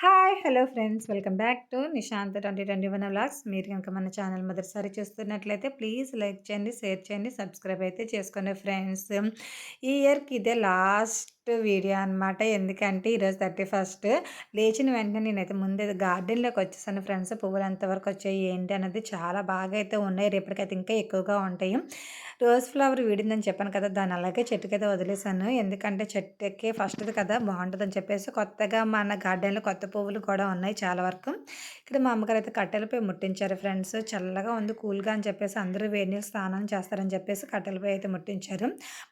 Hi hello friends. Welcome back to Nishant twenty twenty one vlogs. మీరు కనుక మన channel మొదటిసారి చూస్తున్నట్లయితే ప్లీజ్ లైక్ చేయండి షేర్ చేయండి సబ్స్క్రైబ్ అయితే చేసుకోండి ఫ్రెండ్స్. ఈ ఇయర్కి ఇదే లాస్ట్ వీడియో అనమాట ఎందుకంటే ఈరోజు థర్టీ ఫస్ట్. లేచిన వెంటనే నేనైతే ముందే గార్డెన్లోకి వచ్చేసాను ఫ్రెండ్స్. పువ్వులు ఎంతవరకు వచ్చాయి ఏంటి అనేది చాలా బాగా అయితే ఉన్నాయి. రేపటికైతే ఇంకా ఎక్కువగా ఉంటాయి. రోజ్ ఫ్లవర్ వీడిందని చెప్పాను కదా దాన్ని అలాగే చెట్టుకైతే వదిలేసాను ఎందుకంటే చెట్టుకే ఫస్ట్ది కదా బాగుంటుందని చెప్పేసి కొత్తగా మన గార్డెన్లో కొత్త పువ్వులు కూడా ఉన్నాయి చాలా వరకు. ఇక్కడ మా అమ్మగారు అయితే కట్టెలపై ముట్టించారు ఫ్రెండ్స్. చల్లగా ఉంది కూల్గా అని చెప్పేసి అందరూ వేడి నీళ్ళు స్నానం చేస్తారని చెప్పేసి కట్టెలపై అయితే ముట్టించారు.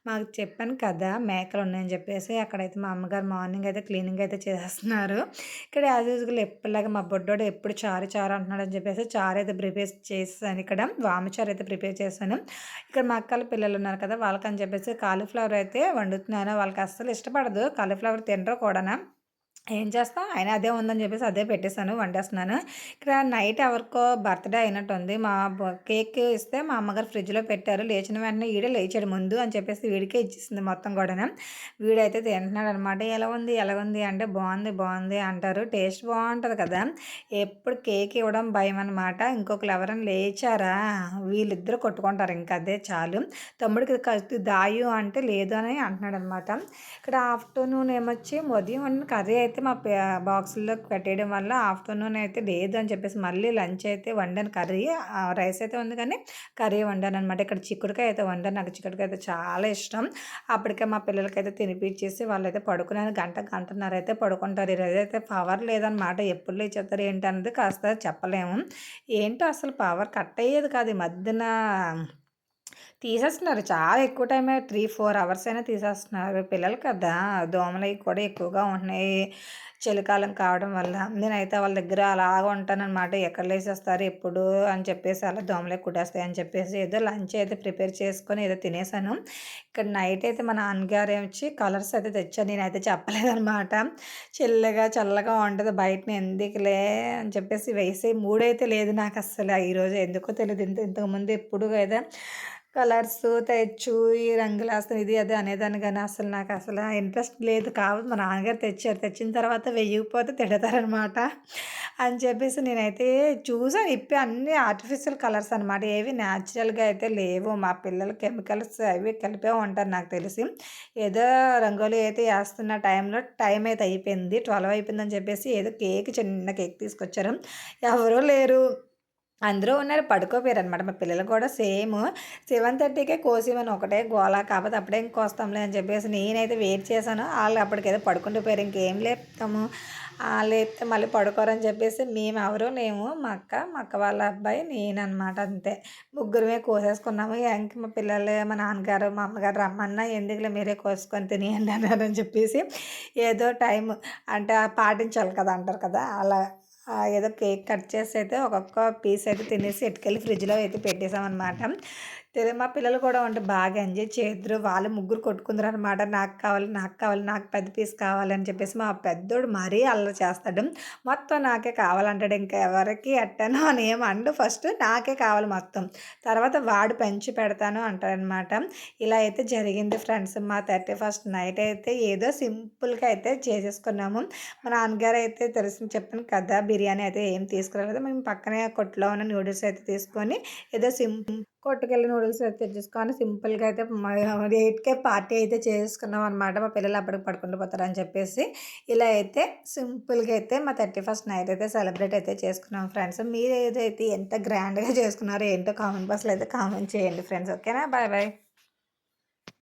మాకు చెప్పాను కదా మేకలు ఉన్నాయని చెప్పేసి అక్కడైతే మా అమ్మగారు మార్నింగ్ అయితే క్లీనింగ్ అయితే చేస్తున్నారు ఇక్కడ యాజ్ యూజువల్ ఎప్పటిలాగా మా బొడ్డోడు ఎప్పుడు చారు చారు అంటున్నాడు అని చెప్పేసి చారు అయితే ప్రిపేర్ చేసాను ఇక్కడ. వామచారు అయితే ప్రిపేర్ చేశాను. ఇక్కడ మా అక్కల పిల్లలు ఉన్నారు కదా వాళ్ళకని చెప్పేసి కాలీఫ్లవర్ అయితే వండుతున్నాను. వాళ్ళకి అస్సలు ఇష్టపడదు. కాలీఫ్లవర్ తినరు కూడా ఏం చేస్తాం ఆయన అదే ఉందని చెప్పేసి అదే పెట్టేశాను వండేస్తున్నాను. ఇక్కడ నైట్ ఎవరికో బర్త్డే అయినట్టు ఉంది మా కేక్ ఇస్తే మా అమ్మగారు ఫ్రిడ్జ్లో పెట్టారు. లేచిన వెంటనే వీడే లేచాడు ముందు అని చెప్పేసి వీడికే ఇచ్చేసింది మొత్తం కూడా వీడైతే తింటున్నాడు అనమాట ఎలా ఉంది? ఎలా ఉంది? అంటే బాగుంది బాగుంది అంటారు. టేస్ట్ బాగుంటుంది కదా. ఎప్పుడు కేక్ ఇవ్వడం భయం అనమాట ఇంకొకరు ఎవరైనా లేచారా? వీళ్ళిద్దరు కొట్టుకుంటారు. ఇంకా అదే చాలు. తమ్ముడికి దాయు అంటే లేదు అని అంటున్నాడు అనమాట ఇక్కడ ఆఫ్టర్నూన్ ఏమొచ్చి ఉదయం కర్రీ అయితే అయితే మా బాక్సుల్లో పెట్టేయడం వల్ల ఆఫ్టర్నూన్ అయితే లేదు అని చెప్పేసి మళ్ళీ లంచ్ అయితే వండాను. కర్రీ రైస్ అయితే ఉంది కానీ కర్రీ వండాను అనమాట ఇక్కడ చిక్కుడుకాయ అయితే వండాను. నాకు చిక్కుడుకాయ అయితే చాలా ఇష్టం. అప్పటికే మా పిల్లలకైతే తినిపించేసి వాళ్ళైతే పడుకున్నాను గంట గంటన్నర అయితే పడుకుంటారు. ఈరోజు అయితే పవర్ లేదనమాట ఎప్పుడు లేచేస్తారు ఏంటి అన్నది కాస్త చెప్పలేము. ఏంటో అసలు పవర్ కట్ అయ్యేది కాదు. ఈ మధ్యన తీసేస్తున్నారు. చాలా ఎక్కువ టైం త్రీ ఫోర్ అవర్స్ అయినా తీసేస్తున్నారు. పిల్లలు కదా దోమలు కూడా ఎక్కువగా ఉంటున్నాయి. చలికాలం కావడం వల్ల నేనైతే వాళ్ళ దగ్గర అలాగ ఉంటానన్నమాట. ఎక్కడ లేసేస్తారు ఎప్పుడు అని చెప్పేసి అలా దోమలే కుట్టేస్తాయి అని చెప్పేసి ఏదో లంచ్ అయితే ప్రిపేర్ చేసుకొని ఏదో తినేసాను. ఇక్కడ నైట్ అయితే మా నాన్నగారు వచ్చి కలర్స్ అయితే తెచ్చాను నేనైతే చెప్పలేదన్నమాట. చల్లగా చల్లగా ఉంటుంది. బయటని ఎందుకులే అని చెప్పేసి వేసే మూడైతే లేదు నాకు అసలు ఈరోజు ఎందుకో తెలియదు ఇంత ఇంతకుముందు ఎప్పుడు కదా కలర్స్ తెచ్చు ఈ రంగులు వేస్తాను ఇది అది అనేదాన్ని కానీ అసలు నాకు అసలు ఇంట్రెస్ట్ లేదు. కావద్దు మా నాన్నగారు తెచ్చారు. తెచ్చిన తర్వాత వెయ్యకపోతే తిడతారనమాట అని చెప్పేసి నేనైతే చూసాను ఇప్పి అన్ని ఆర్టిఫిషియల్ కలర్స్ అనమాట ఏవి న్యాచురల్గా అయితే లేవు. మా పిల్లలు కెమికల్స్ అవి కలిపే ఉంటారు నాకు తెలిసి. ఏదో రంగోలి అయితే వేస్తున్న టైంలో టైం అయితే అయిపోయింది. ట్వెల్వ్ అయిపోయిందని చెప్పేసి ఏదో కేక్ చిన్న కేక్ తీసుకొచ్చారు. ఎవరూ లేరు. అందరూ ఉన్నారు పడుకోపోయారు అనమాట మా పిల్లలు కూడా సేమ్ సెవెన్ థర్టీకే కోసేమని ఒకటే గోలా కాకపోతే అప్పుడే కోస్తాంలే అని చెప్పేసి నేనైతే వెయిట్ చేశాను. వాళ్ళు అప్పటికైతే పడుకుంటూ పోయారు ఇంకేం లేపుతాము. లేతే మళ్ళీ పడుకోరని చెప్పేసి మేము ఎవరు లేము. మా అక్క మా అక్క వాళ్ళ అబ్బాయి నేను అనమాట అంతే. ముగ్గురమే కోసేసుకున్నాము. ఇంక మా పిల్లలు మా నాన్నగారు మా అమ్మగారు రమ్మన్నా ఎందుకులే మీరే కోసుకొని తినేయండి అన్నారని చెప్పేసి ఏదో టైం అంటే పాటించాలి కదా అంటారు కదా అలా ఏదో కేక్ కట్ చేసి అయితే ఒక్కొక్క పీస్ అయితే తినేసి ఎట్టుకెళ్ళి ఫ్రిడ్జ్లో అయితే పెట్టేసామన్నమాట. తెలియదు మా పిల్లలు కూడా ఉంటే బాగా ఎంజాయ్ చేద్దరు. వాళ్ళు ముగ్గురు కొట్టుకుందరు అనమాట నాకు కావాలి నాకు కావాలి నాకు పెద్ద పీస్ కావాలి అని చెప్పేసి మా పెద్దోడు మరీ అల్లరి చేస్తాడు. మొత్తం నాకే కావాలంటాడు. ఇంకా ఎవరికి ఎట్టాను అని ఏమండు ఫస్ట్ నాకే కావాలి మొత్తం. తర్వాత వాడు పెంచి పెడతాను అంటారనమాట ఇలా అయితే జరిగింది ఫ్రెండ్స్. మా థర్టీ ఫస్ట్ నైట్ అయితే ఏదో సింపుల్గా అయితే చేసేసుకున్నాము. మా నాన్నగారు అయితే తెలిసి చెప్పాను కదా బిర్యానీ అయితే ఏం తీసుకురాలేదు. మేము పక్కనే కొట్లో ఉన్న నూడిల్స్ అయితే తీసుకొని ఏదో సింపుల్ కొట్టుకెళ్ళి నూడిల్స్ అయితే తెచ్చేసుకొని సింపుల్గా అయితే ఎయిట్కే పార్టీ అయితే చేసుకున్నాం అనమాట మా పిల్లలు అప్పటికి పడుకుంటూ పోతారని చెప్పేసి. ఇలా అయితే సింపుల్గా అయితే మా థర్టీ ఫస్ట్ నైట్ అయితే సెలబ్రేట్ అయితే చేసుకున్నాం ఫ్రెండ్స్. మీరు ఏదైతే ఎంత గ్రాండ్గా చేసుకున్నారో ఏంటో కామెంట్ బాక్స్లో అయితే కామెంట్ చేయండి ఫ్రెండ్స్. ఓకేనా? Bye bye.